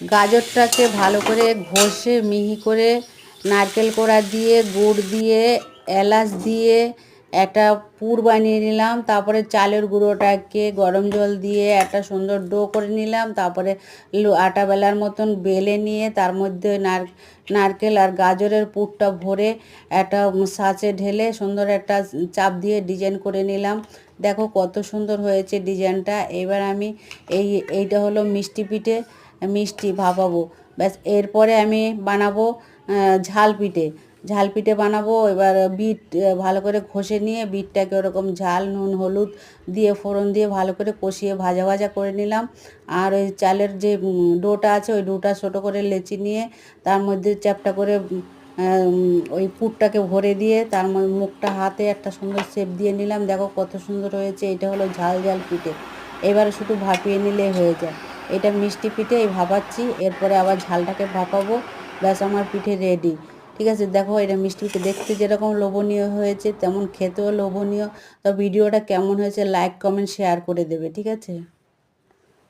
গাজরটাকে ভালো করে ঘষে, মিহি করে নারকেল কোড়া দিয়ে, গুড় দিয়ে, এলাচ দিয়ে একটা পুর বানিয়ে নিলাম। তারপরে চালের গুঁড়োটাকে গরম জল দিয়ে একটা সুন্দর ডো করে নিলাম। তারপরে আটা বেলার মতন বেলে নিয়ে তার মধ্যে নার, নারকেল আর গাজরের পুরটা ভরে একটা সাঁচে ঢেলে সুন্দর একটা চাপ দিয়ে ডিজাইন করে নিলাম। দেখো কত সুন্দর হয়েছে ডিজাইনটা। এবার আমি এই, এইটা হলো মিষ্টি পিঠে। মিষ্টি ভাপাবো। ব্যাস, এরপরে আমি বানাবো ঝাল পিঠে। ঝাল পিঠে বানাবো, এবার বিট ভালো করে ঘষে নিয়ে বিটটাকে ওরকম ঝাল, নুন, হলুদ দিয়ে, ফোড়ন দিয়ে ভালো করে কষিয়ে ভাজা ভাজা করে নিলাম। আর ওই চালের যে ডোটা আছে, ওই ডোটা ছোটো করে লেচি নিয়ে তার মধ্যে চ্যাপটা করে ওই পুরটাকে ভরে দিয়ে তার মুখটা, হাতে একটা সুন্দর শেপ দিয়ে নিলাম। দেখো কত সুন্দর হয়েছে, এটা হলো ঝাল ঝাল পিঠে। এবারে শুধু ভাপিয়ে নিলেই হয়ে যায়। এটা মিষ্টি পিঠে, এই ভাপাচ্ছি। এরপরে আবার ঝালটাকে ভাপাবো। ব্যাস, আমার পিঠে রেডি ঠিক আছে, দেখো, এটা মিষ্টি পিঠে দেখতে যেরকম লোভনীয় হয়েছে, তেমন খেতেও লোভনীয়। তো ভিডিওটা কেমন হয়েছে লাইক কমেন্ট শেয়ার করে দেবে, ঠিক আছে?